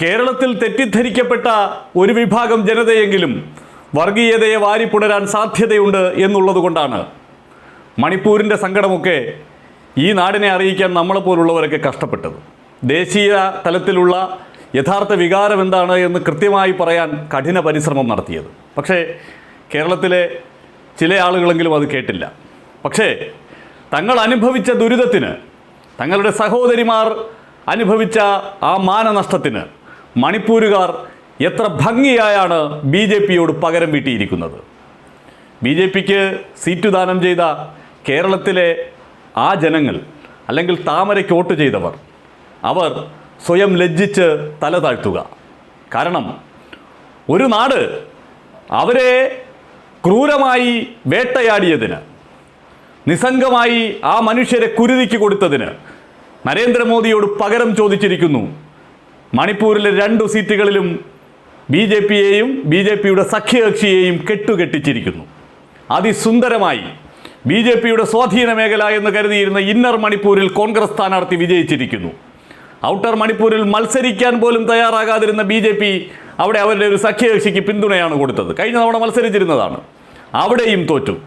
കേരളത്തിൽ തെറ്റിദ്ധരിക്കപ്പെട്ട ഒരു വിഭാഗം ജനതയെങ്കിലും വർഗീയതയെ വാരിപ്പുണരാൻ സാധ്യതയുണ്ട് എന്നുള്ളതുകൊണ്ടാണ് മണിപ്പൂരിന്റെ സങ്കടമൊക്കെ ഈ നാടിനെ അറിയിക്കാൻ നമ്മളെപ്പോലുള്ളവരൊക്കെ കഷ്ടപ്പെട്ടത്. ദേശീയ തലത്തിലുള്ള യഥാർത്ഥ വികാരം എന്താണ് എന്ന് കൃത്യമായി പറയാൻ കഠിന പരിശ്രമം നടത്തിയത്. പക്ഷേ കേരളത്തിലെ ചില ആളുകളെങ്കിലും അത് കേട്ടില്ല. പക്ഷേ തങ്ങൾ അനുഭവിച്ച ദുരിതത്തിന് തങ്ങളുടെ സഹോദരിമാർ അനുഭവിച്ച ആ മാനനഷ്ടത്തിന് മണിപ്പൂരുകാർ എത്ര ഭംഗിയായാണ് ബി ജെ പിയോട് പകരം വീട്ടിയിരിക്കുന്നത്. ബി ജെ പിക്ക് സീറ്റ് ദാനം ചെയ്ത കേരളത്തിലെ ആ ജനങ്ങൾ അല്ലെങ്കിൽ താമരയ്ക്ക് വോട്ട് ചെയ്തവർ അവർ സ്വയം ലജ്ജിച്ച് തല താഴ്ത്തുക. കാരണം ഒരു നാട് അവരെ ക്രൂരമായി വേട്ടയാടിയതിന് നിസ്സംഗമായി ആ മനുഷ്യരെ കുരുതിക്ക് കൊടുത്തതിന് നരേന്ദ്രമോദിയോട് പകരം ചോദിച്ചിരിക്കുന്നു മണിപ്പൂരിലെ രണ്ടു സീറ്റുകളിലും ബി ജെ പിയെയും ബി ജെ പിയുടെ സഖ്യകക്ഷിയെയും കെട്ടുകെട്ടിച്ചിരിക്കുന്നു. അതിസുന്ദരമായി ബി ജെ പിയുടെ സ്വാധീന മേഖല എന്ന് കരുതിയിരുന്ന ഇന്നർ മണിപ്പൂരിൽ കോൺഗ്രസ് സ്ഥാനാർത്ഥി വിജയിച്ചിരിക്കുന്നു. ഔട്ടർ മണിപ്പൂരിൽ മത്സരിക്കാൻ പോലും തയ്യാറാകാതിരുന്ന ബി ജെ പി അവിടെ അവരുടെ ഒരു സഖ്യകക്ഷിക്ക് പിന്തുണയാണ് കൊടുത്തത്. കഴിഞ്ഞ തവണ മത്സരിച്ചിരുന്നതാണ്. അവിടെയും തോറ്റു.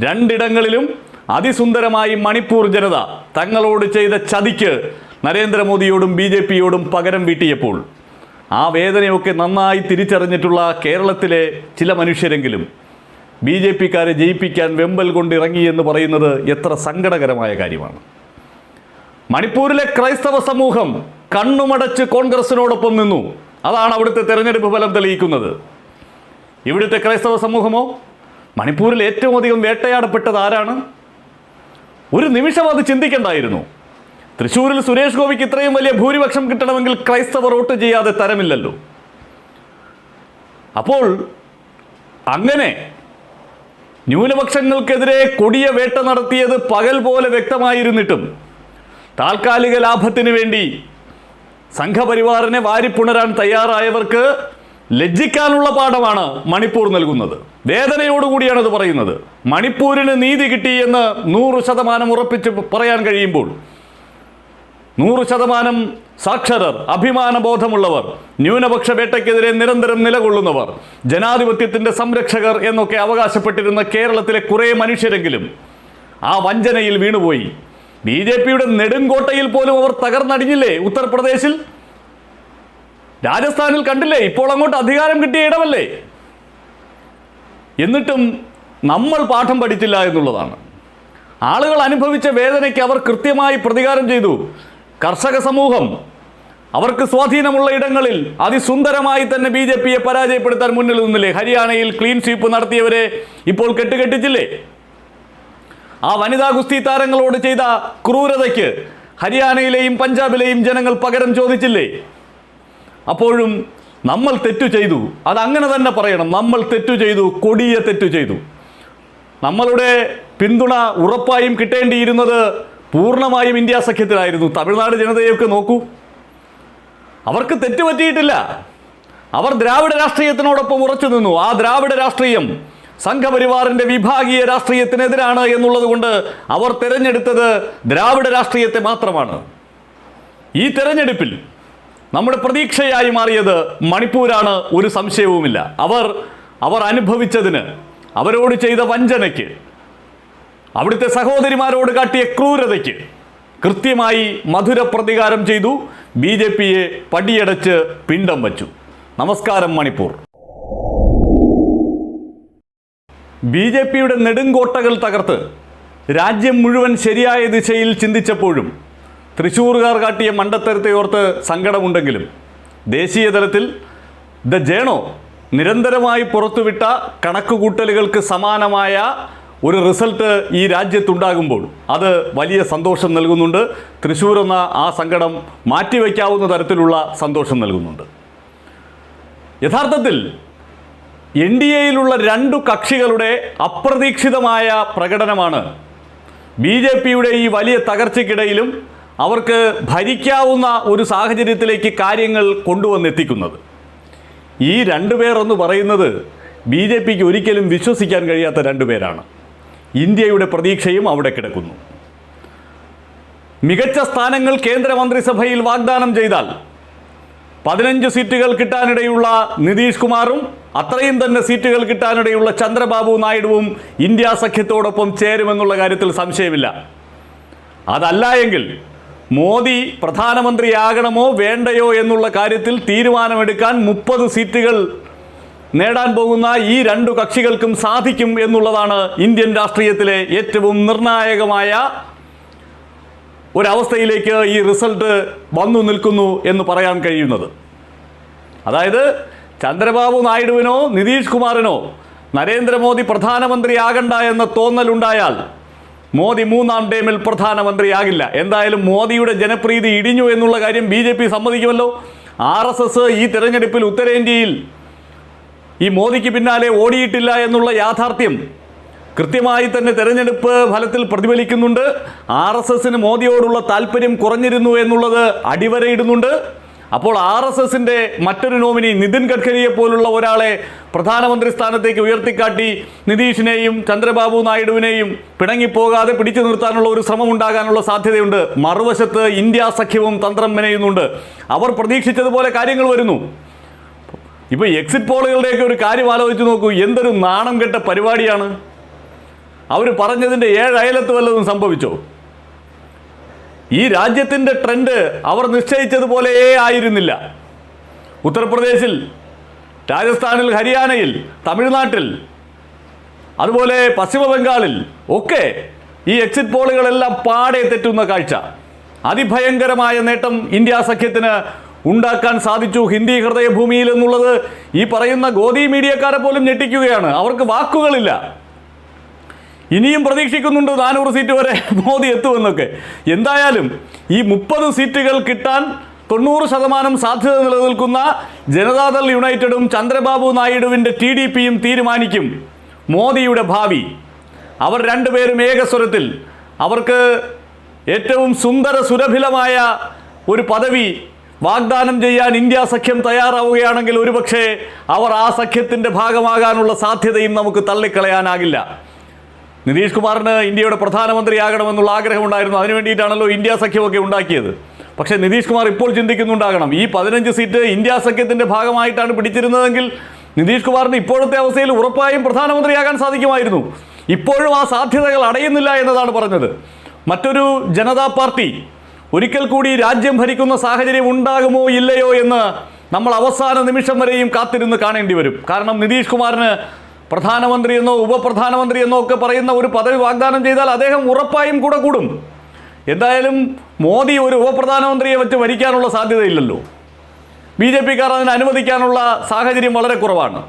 രണ്ടിടങ്ങളിലും അതിസുന്ദരമായി മണിപ്പൂർ ജനത തങ്ങളോട് ചെയ്ത ചതിക്ക് നരേന്ദ്രമോദിയോടും ബി ജെ പിയോടും പകരം വീട്ടിയപ്പോൾ ആ വേദനയൊക്കെ നന്നായി തിരിച്ചറിഞ്ഞിട്ടുള്ള കേരളത്തിലെ ചില മനുഷ്യരെങ്കിലും ബി ജെ പിക്കാരെ ജയിപ്പിക്കാൻ വെമ്പൽ കൊണ്ടിറങ്ങി എന്ന് പറയുന്നത് എത്ര സങ്കടകരമായ കാര്യമാണ്. മണിപ്പൂരിലെ ക്രൈസ്തവ സമൂഹം കണ്ണുമടച്ച് കോൺഗ്രസിനോടൊപ്പം നിന്നു. അതാണ് അവിടുത്തെ തെരഞ്ഞെടുപ്പ് ഫലം തെളിയിക്കുന്നത്. ഇവിടുത്തെ ക്രൈസ്തവ സമൂഹമോ? മണിപ്പൂരിൽ ഏറ്റവും അധികം വേട്ടയാടപ്പെട്ടത് ആരാണ്? ഒരു നിമിഷം അത് ചിന്തിക്കണ്ടായിരുന്നു. തൃശ്ശൂരിൽ സുരേഷ് ഗോപിക്ക് ഇത്രയും വലിയ ഭൂരിപക്ഷം കിട്ടണമെങ്കിൽ ക്രൈസ്തവർ വോട്ട് ചെയ്യാതെ തരമില്ലല്ലോ. അപ്പോൾ അങ്ങനെ ന്യൂനപക്ഷങ്ങൾക്കെതിരെ കൊടിയ വേട്ട നടത്തിയത് പകൽ പോലെ വ്യക്തമായിരുന്നിട്ടും താൽക്കാലിക ലാഭത്തിന് വേണ്ടി സംഘപരിവാറിനെ വാരിപ്പുണരാൻ തയ്യാറായവർക്ക് ലജ്ജിക്കാനുള്ള പാഠമാണ് മണിപ്പൂർ നൽകുന്നത്. വേദനയോടുകൂടിയാണ് അത് പറയുന്നത്. മണിപ്പൂരിന് നീതി കിട്ടി എന്ന് നൂറ് ശതമാനം ഉറപ്പിച്ച് പറയാൻ കഴിയുമ്പോൾ നൂറ് ശതമാനം സാക്ഷരർ അഭിമാനബോധമുള്ളവർ ന്യൂനപക്ഷ വേട്ടയ്ക്കെതിരെ നിരന്തരം നിലകൊള്ളുന്നവർ ജനാധിപത്യത്തിന്റെ സംരക്ഷകർ എന്നൊക്കെ അവകാശപ്പെട്ടിരുന്ന കേരളത്തിലെ കുറേ മനുഷ്യരെങ്കിലും ആ വഞ്ചനയിൽ വീണുപോയി. ബി ജെ പിയുടെ നെടുങ്കോട്ടയിൽ പോലും അവർ തകർന്നടിഞ്ഞില്ലേ ഉത്തർപ്രദേശിൽ? രാജസ്ഥാനിൽ കണ്ടില്ലേ? ഇപ്പോൾ അങ്ങോട്ട് അധികാരം കിട്ടിയ ഇടമല്ലേ? എന്നിട്ടും നമ്മൾ പാഠം പഠിച്ചില്ല എന്നുള്ളതാണ്. ആളുകൾ അനുഭവിച്ച വേദനയ്ക്ക് അവർ കൃത്യമായി പ്രതികാരം ചെയ്തു. കർഷക സമൂഹം അവർക്ക് സ്വാധീനമുള്ള ഇടങ്ങളിൽ അതിസുന്ദരമായി തന്നെ ബി ജെ പിയെ പരാജയപ്പെടുത്താൻ മുന്നിൽ നിന്നില്ലേ? ഹരിയാനയിൽ ക്ലീൻ സ്വീപ്പ് നടത്തിയവരെ ഇപ്പോൾ കെട്ടുകെട്ടിച്ചില്ലേ? ആ വനിതാ ഗുസ്തി താരങ്ങളോട് ചെയ്ത ക്രൂരതയ്ക്ക് ഹരിയാനയിലെയും പഞ്ചാബിലെയും ജനങ്ങൾ പകരം ചോദിച്ചില്ലേ? അപ്പോഴും നമ്മൾ തെറ്റു ചെയ്തു. അത് അങ്ങനെ തന്നെ പറയണം. നമ്മൾ തെറ്റു ചെയ്തു. കൊടിയ തെറ്റു ചെയ്തു. നമ്മളുടെ പിന്തുണ ഉറപ്പായും കിട്ടേണ്ടിയിരുന്നത് പൂർണമായും ഇന്ത്യ സഖ്യത്തിലായിരുന്നു. തമിഴ്നാട് ജനതയൊക്കെ നോക്കൂ. അവർക്ക് തെറ്റുപറ്റിയിട്ടില്ല. അവർ ദ്രാവിഡ രാഷ്ട്രീയത്തിനോടൊപ്പം ഉറച്ചു നിന്നു. ആ ദ്രാവിഡ രാഷ്ട്രീയം സംഘപരിവാറിന്റെ വിഭാഗീയ രാഷ്ട്രീയത്തിനെതിരാണ് എന്നുള്ളത് കൊണ്ട് അവർ തിരഞ്ഞെടുത്തത് ദ്രാവിഡ രാഷ്ട്രീയത്തെ മാത്രമാണ്. ഈ തിരഞ്ഞെടുപ്പിൽ നമ്മുടെ പ്രതീക്ഷയായി മാറിയത് മണിപ്പൂരാണ് ഒരു സംശയവുമില്ല. അവർ അവർ അനുഭവിച്ചതിന് അവരോട് ചെയ്ത വഞ്ചനയ്ക്ക് അവിടുത്തെ സഹോദരിമാരോട് കാട്ടിയ ക്രൂരതയ്ക്ക് കൃത്യമായി മധുര പ്രതികാരം ചെയ്തു. ബി ജെ പിയെ പടിയടച്ച് പിണ്ടം വച്ചു. നമസ്കാരം മണിപ്പൂർ. ബി ജെ പിയുടെ നെടുങ്കോട്ടകൾ തകർത്ത് രാജ്യം മുഴുവൻ ശരിയായ ദിശയിൽ ചിന്തിച്ചപ്പോഴും തൃശ്ശൂറുകാർ കാട്ടിയ മണ്ടത്തരത്തെ ഓർത്ത് സങ്കടമുണ്ടെങ്കിലും ദേശീയ തലത്തിൽ ദ ജേണോ നിരന്തരമായി പുറത്തുവിട്ട കണക്കുകൂട്ടലുകൾക്ക് സമാനമായ ഒരു റിസൾട്ട് ഈ രാജ്യത്തുണ്ടാകുമ്പോൾ അത് വലിയ സന്തോഷം നൽകുന്നുണ്ട്. തൃശ്ശൂർ എന്ന ആ സങ്കടം മാറ്റിവെക്കാവുന്ന തരത്തിലുള്ള സന്തോഷം നൽകുന്നുണ്ട്. യഥാർത്ഥത്തിൽ എൻ ഡി എയിലുള്ള രണ്ടു കക്ഷികളുടെ അപ്രതീക്ഷിതമായ പ്രകടനമാണ് ബി ജെ പിയുടെ ഈ വലിയ തകർച്ചയ്ക്കിടയിലും അവർക്ക് ഭരിക്കാവുന്ന ഒരു സാഹചര്യത്തിലേക്ക് കാര്യങ്ങൾ കൊണ്ടുവന്നെത്തിക്കുന്നത്. ഈ രണ്ടുപേർ എന്ന് പറയുന്നത് ബി ജെ പിക്ക് ഒരിക്കലും വിശ്വസിക്കാൻ കഴിയാത്ത രണ്ടുപേരാണ് ഇന്ത്യയുടെ പ്രതീക്ഷയും അവിടെ കിടക്കുന്നു. മികച്ച സ്ഥാനങ്ങൾ കേന്ദ്രമന്ത്രിസഭയിൽ വാഗ്ദാനം ചെയ്താൽ പതിനഞ്ച് സീറ്റുകൾ കിട്ടാനിടയുള്ള നിതീഷ് കുമാറും അത്രയും തന്നെ സീറ്റുകൾ കിട്ടാനിടയുള്ള ചന്ദ്രബാബു നായിഡുവും ഇന്ത്യ സഖ്യത്തോടൊപ്പം ചേരുമെന്നുള്ള കാര്യത്തിൽ സംശയമില്ല. അതല്ല എങ്കിൽ മോദി പ്രധാനമന്ത്രിയാകണമോ വേണ്ടയോ എന്നുള്ള കാര്യത്തിൽ തീരുമാനമെടുക്കാൻ മുപ്പത് സീറ്റുകൾ നേടാൻ പോകുന്ന ഈ രണ്ടു കക്ഷികൾക്കും സാധിക്കും എന്നുള്ളതാണ് ഇന്ത്യൻ രാഷ്ട്രീയത്തിലെ ഏറ്റവും നിർണായകമായ ഒരവസ്ഥയിലേക്ക് ഈ റിസൾട്ട് വന്നു നിൽക്കുന്നു എന്ന് പറയാൻ കഴിയുന്നത്. അതായത് ചന്ദ്രബാബു നായിഡുവിനോ നിതീഷ് കുമാറിനോ നരേന്ദ്രമോദി പ്രധാനമന്ത്രിയാകണ്ട എന്ന തോന്നലുണ്ടായാൽ മോദി മൂന്നാം ടേമിൽ പ്രധാനമന്ത്രിയാകില്ല. എന്തായാലും മോദിയുടെ ജനപ്രീതി ഇടിഞ്ഞു എന്നുള്ള കാര്യം ബി സമ്മതിക്കുമല്ലോ. ആർ ഈ തെരഞ്ഞെടുപ്പിൽ ഉത്തരേന്ത്യയിൽ ഈ മോദിക്ക് പിന്നാലെ ഓടിയിട്ടില്ല എന്നുള്ള യാഥാർത്ഥ്യം കൃത്യമായി തന്നെ തെരഞ്ഞെടുപ്പ് ഫലത്തിൽ പ്രതിഫലിക്കുന്നുണ്ട്. ആർ എസ് എസിന് മോദിയോടുള്ള താല്പര്യം കുറഞ്ഞിരുന്നു എന്നുള്ളത് അടിവരയിടുന്നുണ്ട്. അപ്പോൾ ആർ എസ് എസിന്റെ മറ്റൊരു നോമിനി നിതിൻ ഗഡ്കരിയെ പോലുള്ള ഒരാളെ പ്രധാനമന്ത്രി സ്ഥാനത്തേക്ക് ഉയർത്തിക്കാട്ടി നിതീഷിനെയും ചന്ദ്രബാബു നായിഡുവിനെയും പിണങ്ങിപ്പോകാതെ പിടിച്ചു നിർത്താനുള്ള ഒരു ശ്രമം ഉണ്ടാകാനുള്ള സാധ്യതയുണ്ട്. മറുവശത്ത് ഇന്ത്യ സഖ്യവും തന്ത്രം മെനയുന്നുണ്ട്. അവർ പ്രതീക്ഷിച്ചതുപോലെ കാര്യങ്ങൾ വരുന്നു. ഇപ്പോൾ എക്സിറ്റ് പോളുകളുടെയൊക്കെ ഒരു കാര്യം ആലോചിച്ച് നോക്കൂ. എന്തൊരു നാണം കെട്ട പരിപാടിയാണ്. അവർ പറഞ്ഞതിന്റെ ഏഴ് അയലത്ത് വല്ലതും സംഭവിച്ചോ? ഈ രാജ്യത്തിന്റെ ട്രെൻഡ് അവർ നിശ്ചയിച്ചതുപോലെയേ ആയിരുന്നില്ല. ഉത്തർപ്രദേശിൽ രാജസ്ഥാനിൽ ഹരിയാനയിൽ തമിഴ്നാട്ടിൽ അതുപോലെ പശ്ചിമ ബംഗാളിൽ ഒക്കെ ഈ എക്സിറ്റ് പോളുകളെല്ലാം പാടെ തെറ്റുന്ന കാഴ്ച. അതിഭയങ്കരമായ നേട്ടം ഇന്ത്യ സഖ്യത്തിന് ഉണ്ടാക്കാൻ സാധിച്ചു ഹിന്ദി ഹൃദയഭൂമിയിൽ എന്നുള്ളത് ഈ പറയുന്ന ഗോദി മീഡിയക്കാരെ പോലും ഞെട്ടിക്കുകയാണ്. അവർക്ക് വാക്കുകളില്ല. ഇനിയും പ്രതീക്ഷിക്കുന്നുണ്ട് നാനൂറ് സീറ്റ് വരെ മോദി എത്തുമെന്നൊക്കെ. എന്തായാലും ഈ മുപ്പത് സീറ്റുകൾ കിട്ടാൻ തൊണ്ണൂറ് ശതമാനം സാധ്യത നിലനിൽക്കുന്ന ജനതാദൾ യുണൈറ്റഡും ചന്ദ്രബാബു നായിഡുവിന്റെ ടി ഡി പിയും തീരുമാനിക്കും മോദിയുടെ ഭാവി. അവർ രണ്ടുപേരും ഏകസ്വരത്തിൽ. അവർക്ക് ഏറ്റവും സുന്ദര സുരഭിലമായ ഒരു പദവി വാഗ്ദാനം ചെയ്യാൻ ഇന്ത്യ സഖ്യം തയ്യാറാവുകയാണെങ്കിൽ ഒരുപക്ഷെ അവർ ആ സഖ്യത്തിന്റെ ഭാഗമാകാനുള്ള സാധ്യതയും നമുക്ക് തള്ളിക്കളയാനാകില്ല. നിതീഷ് കുമാറിന് ഇന്ത്യയുടെ പ്രധാനമന്ത്രിയാകണമെന്നുള്ള ആഗ്രഹമുണ്ടായിരുന്നു. അതിനു വേണ്ടിയിട്ടാണല്ലോ ഇന്ത്യ സഖ്യമൊക്കെ ഉണ്ടാക്കിയത്. പക്ഷേ നിതീഷ് കുമാർ ഇപ്പോൾ ചിന്തിക്കുന്നുണ്ടാകണം. ഈ പതിനഞ്ച് സീറ്റ് ഇന്ത്യ സഖ്യത്തിന്റെ ഭാഗമായിട്ടാണ് പിടിച്ചിരുന്നതെങ്കിൽ നിതീഷ് കുമാറിന് ഇപ്പോഴത്തെ അവസ്ഥയിൽ ഉറപ്പായും പ്രധാനമന്ത്രിയാകാൻ സാധിക്കുമായിരുന്നു. ഇപ്പോഴും ആ സാധ്യതകൾ അടയുന്നില്ല എന്നതാണ് പറഞ്ഞത്. മറ്റൊരു ജനതാ പാർട്ടി ഒരിക്കൽ കൂടി രാജ്യം ഭരിക്കുന്ന സാഹചര്യം ഉണ്ടാകുമോ ഇല്ലയോ എന്ന് നമ്മൾ അവസാന നിമിഷം വരെയും കാത്തിരുന്ന് കാണേണ്ടി വരും. കാരണം നിതീഷ് കുമാറിന് പ്രധാനമന്ത്രി എന്നോ ഉപപ്രധാനമന്ത്രി എന്നോ ഒക്കെ പറയുന്ന ഒരു പദവി വാഗ്ദാനം ചെയ്താൽ അദ്ദേഹം ഉറപ്പായും കൂടെ കൂടും. എന്തായാലും മോദി ഒരു ഉപപ്രധാനമന്ത്രിയെ വെച്ച് ഭരിക്കാനുള്ള സാധ്യതയില്ലല്ലോ. ബി ജെ പിക്കാർ അതിന് അനുവദിക്കാനുള്ള സാഹചര്യം വളരെ കുറവാണ്.